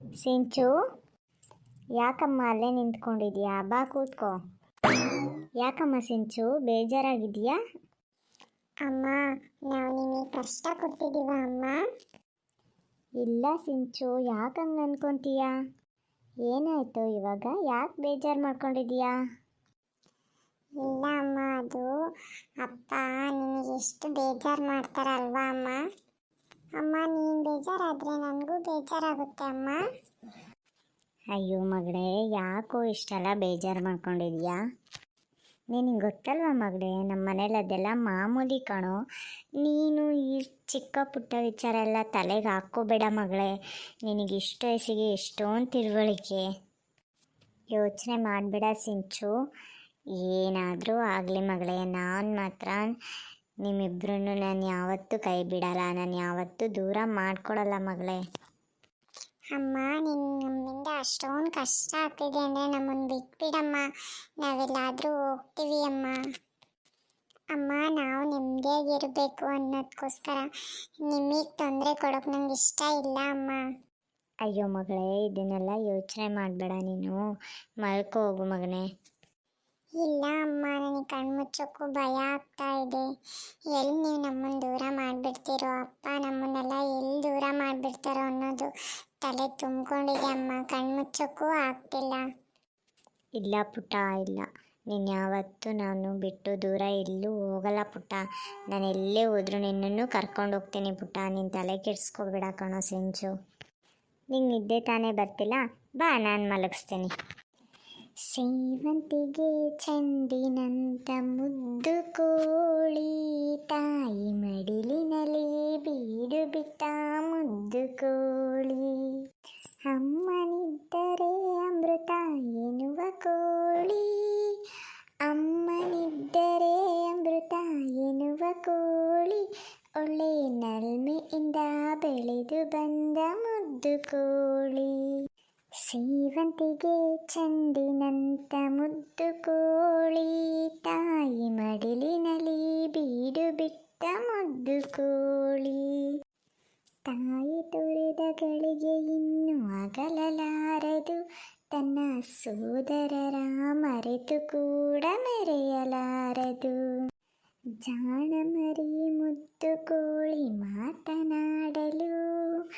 ಸಿಂಚು ಯಾಕಮ್ಮ ಅಲ್ಲೇ ನಿಂತ್ಕೊಂಡಿದ್ಯಾ? ಬಾ ಕೂತ್ಕೋ. ಯಾಕಮ್ಮ ಸಿಂಚು ಬೇಜಾರಾಗಿದೆಯಾ? ಅಮ್ಮ ನಾವು ನಿಮಗೆ ಕಷ್ಟ ಕೊಟ್ಟಿದ್ದೀವ ಅಮ್ಮ. ಇಲ್ಲ ಸಿಂಚು ಯಾಕಂಗೆ ಅನ್ಕೊಂತೀಯ? ಏನಾಯಿತು ಇವಾಗ? ಯಾಕೆ ಬೇಜಾರು ಮಾಡ್ಕೊಂಡಿದೀಯಾ ಇಲ್ಲ ಅಮ್ಮ ಅದು ಅಪ್ಪ ನಿಮಗೆ ಎಷ್ಟು ಬೇಜಾರು ಮಾಡ್ತಾರಲ್ವಾ ಅಮ್ಮ? ಅಮ್ಮ ನೀನು ಬೇಜಾರಾದರೆ ನನಗೂ ಬೇಜಾರಾಗುತ್ತೆ ಅಮ್ಮ. ಅಯ್ಯೋ ಮಗಳೇ, ಯಾಕೋ ಇಷ್ಟೆಲ್ಲ ಬೇಜಾರು ಮಾಡ್ಕೊಂಡಿದ್ಯಾ? ನಿನಗೆ ಗೊತ್ತಲ್ವ ಮಗಳೇ ನಮ್ಮ ಮನೇಲಿ ಅದೆಲ್ಲ ಮಾಮೂಲಿ ಕಣೋ. ನೀನು ಈ ಚಿಕ್ಕ ಪುಟ್ಟ ವಿಚಾರ ಎಲ್ಲ ತಲೆಗೆ ಹಾಕ್ಕೋಬೇಡ ಮಗಳೇ. ನಿನಗೆ ಇಷ್ಟು ವಯಸ್ಸಿಗೆ ಎಷ್ಟೊಂದು ತಿಳುವಳಿಕೆ. ಯೋಚನೆ ಮಾಡಬೇಡ ಸಿಂಚು. ಏನಾದರೂ ಆಗಲಿ ಮಗಳೇ, ನಾನು ಮಾತ್ರ ನಿಮ್ಮಿಬ್ರು ನಾನು ಯಾವತ್ತೂ ಕೈ ಬಿಡಲ್ಲ ನಾನು ಯಾವತ್ತೂ ದೂರ ಮಾಡ್ಕೊಡಲ್ಲ ಮಗಳೇ. ಅಮ್ಮ ನಿನ್ನ ನಮ್ಮಿಂದ ಅಷ್ಟೊಂದು ಕಷ್ಟ ಆಗ್ತಿದೆ ಅಂದರೆ ನಮ್ಮನ್ನು ಬಿಟ್ಬಿಡಮ್ಮ. ನಾವೆಲ್ಲಾದರೂ ಹೋಗ್ತೀವಿ ಅಮ್ಮ. ಅಮ್ಮ ನಾವು ನೆಮ್ಮದಿಯಾಗಿರಬೇಕು ಅನ್ನೋದಕ್ಕೋಸ್ಕರ ನಿಮಗೆ ತೊಂದರೆ ಕೊಡೋಕೆ ನಂಗೆ ಇಷ್ಟ ಇಲ್ಲ ಅಮ್ಮ. ಅಯ್ಯೋ ಮಗಳೇ ಇದನ್ನೆಲ್ಲ ಯೋಚನೆ ಮಾಡಬೇಡ ನೀನು. ಮಲ್ಕೋ ಹೋಗು ಮಗನೇ. ಇಲ್ಲ ಅಮ್ಮ, ನನಗೆ ಕಣ್ಮುಚ್ಚೋಕ್ಕೂ ಭಯ ಆಗ್ತಾ ಇದೆ. ಎಲ್ಲಿ ನೀವು ನಮ್ಮನ್ನು ದೂರ ಮಾಡಿಬಿಡ್ತೀರೋ? ಅಪ್ಪ, ನಮ್ಮನ್ನೆಲ್ಲ ಎಲ್ಲಿ ದೂರ ಮಾಡಿಬಿಡ್ತಾರೋ ಅನ್ನೋದು ತಲೆ ತುಂಬಿಕೊಂಡಿದೆ ಅಮ್ಮ. ಕಣ್ಮುಚ್ಚೋಕ್ಕೂ ಆಗ್ತಿಲ್ಲ. ಇಲ್ಲ ಪುಟ್ಟ, ಇಲ್ಲ. ನೀನು ಯಾವತ್ತೂ ನಾನು ಬಿಟ್ಟು ದೂರ ಎಲ್ಲೂ ಹೋಗಲ್ಲ ಪುಟ್ಟ. ನಾನು ಎಲ್ಲೇ ಹೋದರೂ ನಿನ್ನನ್ನು ಕರ್ಕೊಂಡು ಹೋಗ್ತೀನಿ ಪುಟ್ಟ. ನೀನು ತಲೆ ಕೆಡಿಸ್ಕೋಬೇಡ ಕಣೋ ಸಿಂಚು. ನಿಂಗೆ ನಿದ್ದೆ ತಾನೇ ಬರ್ತಿಲ್ಲ? ಬಾ, ನಾನು ಮಲಗಿಸ್ತೀನಿ. ಸೇವಂತಿಗೆ ಚೆಂಡಿನಂತ ಮುದ್ದು ಕೋಳಿ ತಾಯಿ ಮಡಿಲಿನಲ್ಲಿ ಬೀಡು ಬಿಟ್ಟ ಮುದ್ದು ಕೋಳಿ. ಅಮ್ಮನಿದ್ದರೆ ಅಮೃತ ಎನ್ನುವ ಕೋಳಿ. ಅಮ್ಮನಿದ್ದರೆ ಅಮೃತ ಎನ್ನುವ ಕೋಳಿ. ಒಳ್ಳೆ ನಲ್ಮೆಯಿಂದ ಬೆಳೆದು ಬಂದ ಮುದ್ದು ಕೋಳಿ. ಸೇವಂತಿಗೆ ಚೆಂಡಿನಂತ ಮುದ್ದು ಕೋಳಿ, ತಾಯಿ ಮಡಿಲಿನಲ್ಲಿ ಬೀಡು ಬಿಟ್ಟ ಮುದ್ದು ಕೋಳಿ. ತಾಯಿ ತೊರೆದ ಗಳಿಗೆ ಇನ್ನು ಅಗಲಲಾರದು, ತನ್ನ ಸೋದರರ ಮರೆತು ಕೂಡ ಮೆರೆಯಲಾರದು. ಜಾಣ ಮರಿ ಮುದ್ದು ಕೋಳಿ ಮಾತನಾಡಲು,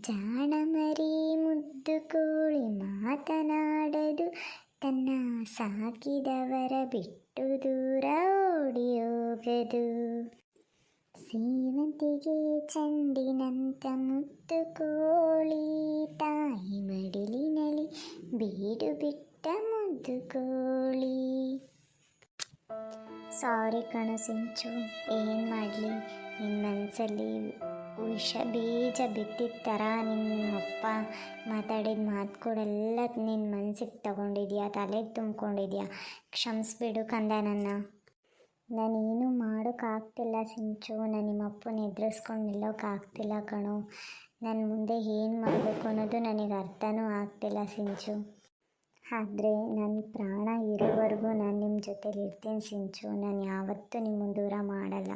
ಜಾಣ ಮರಿ ಮುದ್ದು ಮಾತನಾಡದು ತನ್ನ ಸಾಕಿದವರ ಬಿಟ್ಟು ದೂರ ಓಡಿ ಹೋಗದು ಸೇವಂತಿಗೆ ಚಂಡಿನಂತ ಮುತ್ತು ಕೋಳಿ ತಾಯಿ ಮಡಿಲಿನಲ್ಲಿ ಬೀಡು ಬಿಟ್ಟ ಮುದ್ದು ಕೋಳಿ. ಸಾರಿ ಕಣಸಿಂಚು ಏನು ಮಾಡಲಿ? ನಿನ್ನ ಮನಸ್ಸಲ್ಲಿ ವಿಷ ಬೀಜ ಬಿತ್ತಿದ ಥರ ನಿಮ್ಮಪ್ಪ? ಮಾತಾಡಿದ ಮಾತುಗಳೆಲ್ಲ ನಿನ್ನ ಮನ್ಸಿಗೆ ತಗೊಂಡಿದ್ಯಾ? ತಲೆಗೆ ತುಂಬ್ಕೊಂಡಿದ್ಯಾ? ಕ್ಷಮಿಸ್ಬಿಡು ಕಂದ ನನ್ನ ನಾನೇನು ಮಾಡೋಕ್ಕಾಗ್ತಿಲ್ಲ ಸಿಂಚು. ನಾನು ನಿಮ್ಮಪ್ಪನ ಎದುರಿಸ್ಕೊಂಡು ನಿಲ್ಲೋಕ್ಕಾಗ್ತಿಲ್ಲ ಕಣೋ. ನಾನು ಮುಂದೆ ಏನು ಮಾಡಬೇಕು ಅನ್ನೋದು ನನಗೆ ಅರ್ಥನೂ ಆಗ್ತಿಲ್ಲ ಸಿಂಚು. ಆದರೆ ನನ್ನ ಪ್ರಾಣ ಇರೋವರೆಗೂ ನಾನು ನಿಮ್ಮ ಜೊತೇಲಿ ಇರ್ತೀನಿ ಸಿಂಚು. ನಾನು ಯಾವತ್ತೂ ನಿಮ್ಮನ್ನು ದೂರ ಮಾಡಲ್ಲ.